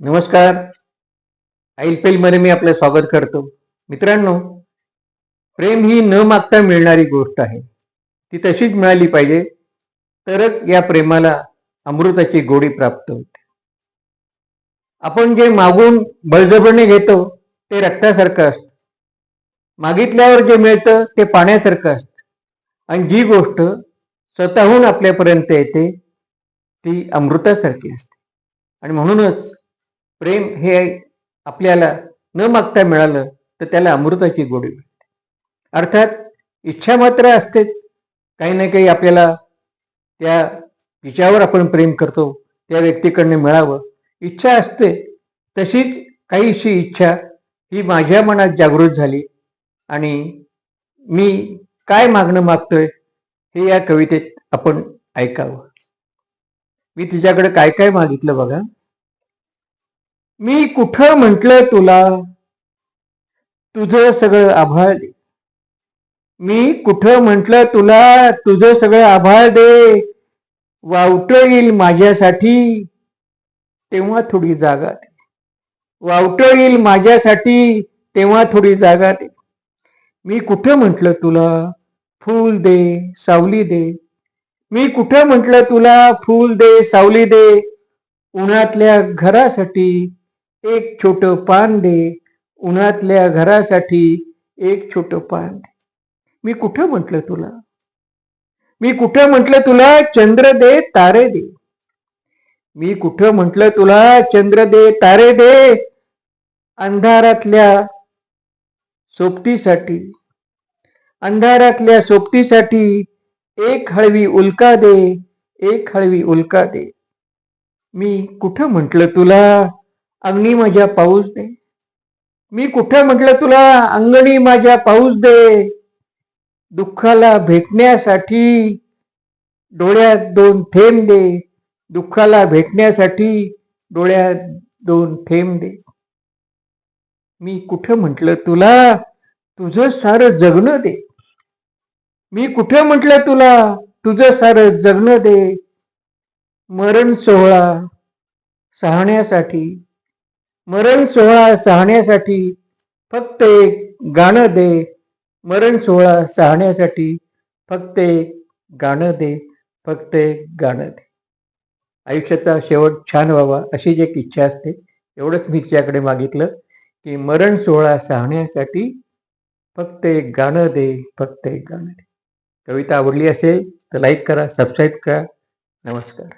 नमस्कार. आईल मध्ये मी आपलं स्वागत करतो. मित्रांनो प्रेम ही न मागता मिळणारी गोष्ट आहे. ती तशीच मिळाली पाहिजे तरच या प्रेमाला अमृताची गोडी प्राप्त होते. आपण जे मागून बळजबरीने घेतो ते रक्तासारखं असतं. मागितल्यावर जे मिळतं ते पाण्यासारखं असतं. आणि जी गोष्ट स्वतःहून आपल्यापर्यंत येते ती अमृतासारखी असते. आणि म्हणूनच प्रेम हे आपल्याला न मागता मिळालं तर त्याला अमृताची गोडी मिळते. अर्थात इच्छा मात्र असतेच. काही ना काही आपल्याला त्या तिच्यावर आपण प्रेम करतो त्या व्यक्तीकडनं मिळावं. इच्छा असते. तशीच काहीशी इच्छा ही माझ्या मनात जागृत झाली आणि मी काय मागणं मागतोय हे या कवितेत आपण ऐकावं. मी तिच्याकडे काय काय मागितलं बघा. मी कुठं म्हटलंय तुला? तुझं सगळं आभाळ दे. मी कुठं म्हटलं तुला? तुझं सगळं आभाळ दे. वावट येईल माझ्यासाठी. तेव्हा थोडी जागा दे. वावट येईल माझ्यासाठी. तेव्हा थोडी जागा दे. मी कुठं म्हटलं तुला? फूल दे सावली दे. मी कुठं म्हटलं तुला? फूल दे सावली दे. उन्हातल्या घरासाठी एक छोट पान दे. उन्हातल्या घरासाठी एक छोट पान दे. मी कुठं म्हटलं तुला? मी कुठं म्हटलं तुला? चंद्र दे तारे दे. मी कुठं म्हटलं तुला? चंद्र दे तारे दे. अंधारातल्या सोबतीसाठी. अंधारातल्या सोबतीसाठी एक हळवी उल्का दे एक हळवी उल्का दे. मी कुठं म्हटलं तुला? अंगणी माझ्या पाऊस दे. मी कुठं म्हटलं तुला? अंगणी माझ्या पाऊस दे. दुःखाला भेटण्यासाठी डोळ्यात दोन थेंब दे. दुःखाला भेटण्यासाठी डोळ्यात दोन थेंब दे. मी कुठं म्हटलं तुला? तुझं सारं जगणं दे. मी कुठं म्हटलं तुला? तुझं सारं जगणं दे. मरण सोहळा सहाण्यासाठी मरण सोहळा सहाण्यासाठी फक्त एक गाणं दे. मरण सोहळा सहाण्यासाठी फक्त एक गाणं दे. फक्त एक गाणं दे. आयुष्याचा शेवट छान व्हावा अशीच एक इच्छा असते एवढंच मी तिच्याकडे मागितलं की मरण सोहळा सहाण्यासाठी फक्त एक गाणं दे. फक्त एक गाणं दे. कविता आवडली असेल तर लाईक करा सबस्क्राईब करा. नमस्कार.